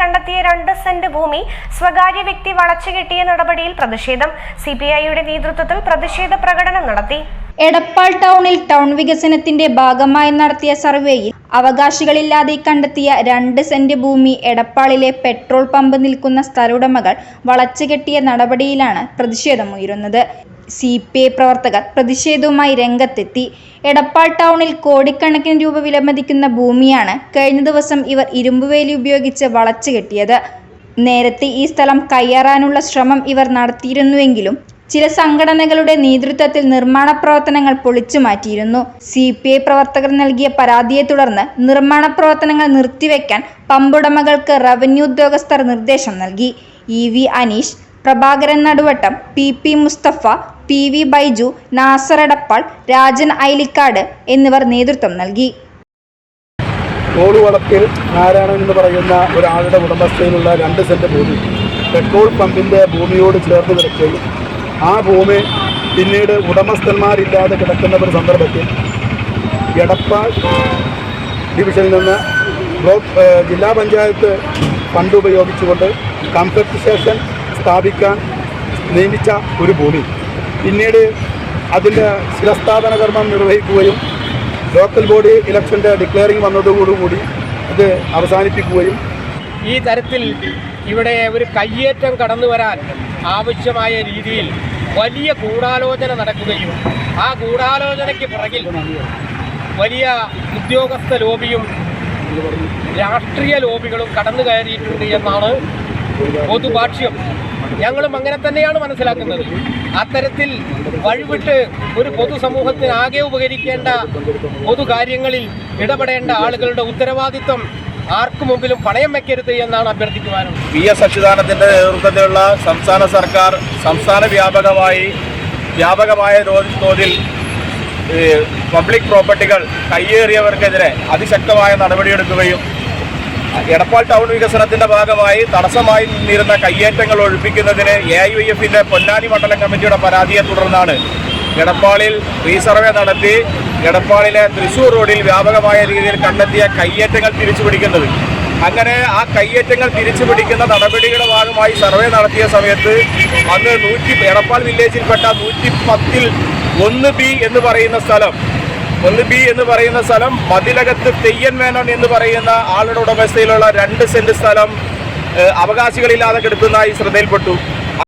കണ്ടെത്തിയ രണ്ട് സെന്റ് ഭൂമി സ്വകാര്യ വ്യക്തി വളച്ചുകെട്ടിയ നടപടിയിൽ പ്രതിഷേധം. സിപിഐയുടെ നേതൃത്വത്തിൽ പ്രതിഷേധ പ്രകടനം നടത്തി. എടപ്പാൾ ടൗണിൽ ടൗൺ വികസനത്തിന്റെ ഭാഗമായി നടത്തിയ സർവേയിൽ അവകാശികളില്ലാതെ കണ്ടെത്തിയ രണ്ട് സെന്റ് ഭൂമി എടപ്പാളിലെ പെട്രോൾ പമ്പ് നിൽക്കുന്ന സ്ഥലുടമകൾ വളച്ചുകെട്ടിയ നടപടിയിലാണ് പ്രതിഷേധമുയരുന്നത് സി പി ഐ പ്രവർത്തകർ പ്രതിഷേധവുമായി രംഗത്തെത്തി. എടപ്പാൾ ടൗണിൽ കോടിക്കണക്കിന് രൂപ വിലമതിക്കുന്ന ഭൂമിയാണ് കഴിഞ്ഞ ദിവസം ഇവർ ഇരുമ്പുവേലി ഉപയോഗിച്ച് വളച്ചു കെട്ടിയത്. നേരത്തെ ഈ സ്ഥലം കയ്യേറാനുള്ള ശ്രമം ഇവർ നടത്തിയിരുന്നുവെങ്കിലും ചില സംഘടനകളുടെ നേതൃത്വത്തിൽ നിർമ്മാണ പ്രവർത്തനങ്ങൾ പൊളിച്ചു മാറ്റിയിരുന്നു. സി പി ഐ പ്രവർത്തകർ നൽകിയ പരാതിയെ തുടർന്ന് നിർമ്മാണ പ്രവർത്തനങ്ങൾ നിർത്തിവെക്കാൻ പമ്പുടമകൾക്ക് റവന്യൂ ഉദ്യോഗസ്ഥർ നിർദ്ദേശം നൽകി. E V Aneesh Prabhakaran Naduvattam P P Musthafa P V Baiju Nasar Edappal Rajan Ailikkad എന്നിവർ നേതൃത്വം നൽകി. തോളുവളപ്പിൽ നാരായണൻ എന്ന് പറയുന്ന ഒരാളുടെ ഉടമസ്ഥയിലുള്ള രണ്ട് സെന്റ് ഭൂമി. പെട്രോൾ പമ്പിന്റെ ഭൂമിയോട് ചേർന്ന് കിടക്കുകയും ആ ഭൂമി പിന്നീട് ഉടമസ്ഥന്മാരില്ലാതെ കിടക്കുന്ന ഒരു സന്ദർഭത്തിൽ എടപ്പാൾ ഡിവിഷനിൽ നിന്ന് ബ്ലോക്ക് ജില്ലാ പഞ്ചായത്ത് ഫണ്ട് ഉപയോഗിച്ചുകൊണ്ട് കംഫർട്ട് സ്റ്റേഷൻ സ്ഥാപിക്കാൻ നിയമിച്ച ഒരു ഭൂമി. പിന്നീട് അതിന്റെ ശിരസ്ഥാപന കർമ്മം നിർവഹിക്കുകയും ലോക്കൽ ബോഡി ഇലക്ഷന്റെ ഡിക്ലെയറിംഗ് വന്നതോടുകൂടി ഇത് അവസാനിപ്പിക്കുകയും ഈ തരത്തിൽ ഇവിടെ ഒരു കയ്യേറ്റം കടന്നു വരാൻ ആവശ്യമായ രീതിയിൽ വലിയ ഗൂഢാലോചന നടക്കുകയും ആ ഗൂഢാലോചനയ്ക്ക് പിറകിൽ വലിയ ഉദ്യോഗസ്ഥ ലോബിയും രാഷ്ട്രീയ ലോബികളും കടന്നു കയറിയിട്ടുണ്ട് എന്നാണ് പൊതുഭാഷ്യം. ഞങ്ങളും അങ്ങനെ തന്നെയാണ് മനസ്സിലാക്കുന്നത്. അത്തരത്തിൽ വഴിവിട്ട് ഒരു പൊതുസമൂഹത്തിന് പൊതുസമൂഹത്തിനാകെ ഉപകരിക്കേണ്ട പൊതുകാര്യങ്ങളിൽ ഇടപെടേണ്ട ആളുകളുടെ ഉത്തരവാദിത്വം ആർക്കു മുമ്പിലും പണയം വെക്കരുത് എന്നാണ് അഭ്യർത്ഥിക്കുവാനുള്ളത് വി എസ് അച്യുതാനന്ദന്റെ നേതൃത്വത്തിലുള്ള സംസ്ഥാന സർക്കാർ സംസ്ഥാന വ്യാപകമായി വ്യാപകമായ തോതിൽ പബ്ലിക് പ്രോപ്പർട്ടികൾ കയ്യേറിയവർക്കെതിരെ അതിശക്തമായ നടപടിയെടുക്കുകയും എടപ്പാൾ ടൗൺ വികസനത്തിന്റെ ഭാഗമായി തടസ്സമായി നിന്നിരുന്ന കയ്യേറ്റങ്ങൾ ഒഴിപ്പിക്കുന്നതിന് എ ഐ വൈ എഫിന്റെ പൊന്നാനി മണ്ഡലം കമ്മിറ്റിയുടെ പരാതിയെ തുടർന്നാണ് എടപ്പാളിൽ റീസർവേ നടത്തി എടപ്പാളിലെ തൃശൂർ റോഡിൽ വ്യാപകമായ രീതിയിൽ കണ്ടെത്തിയ കയ്യേറ്റങ്ങൾ തിരിച്ചുപിടിക്കുന്നത്. അങ്ങനെ ആ കയ്യേറ്റങ്ങൾ തിരിച്ചുപിടിക്കുന്ന നടപടികളുടെ ഭാഗമായി സർവേ നടത്തിയ സമയത്ത് അന്ന് നൂറ്റി എടപ്പാൾ വില്ലേജിൽപ്പെട്ട നൂറ്റി പത്തിൽ ഒന്ന് ബി എന്ന് പറയുന്ന സ്ഥലം ഒന്ന് ബി എന്ന് പറയുന്ന സ്ഥലം മതിലകത്ത് തെയ്യൻ മേനോൻ എന്ന് പറയുന്ന ആളുടെ ഉടമസ്ഥയിലുള്ള രണ്ട് സെന്റ് സ്ഥലം അവകാശികളില്ലാതെ കിടക്കുന്നതായി ശ്രദ്ധയിൽപ്പെട്ടു.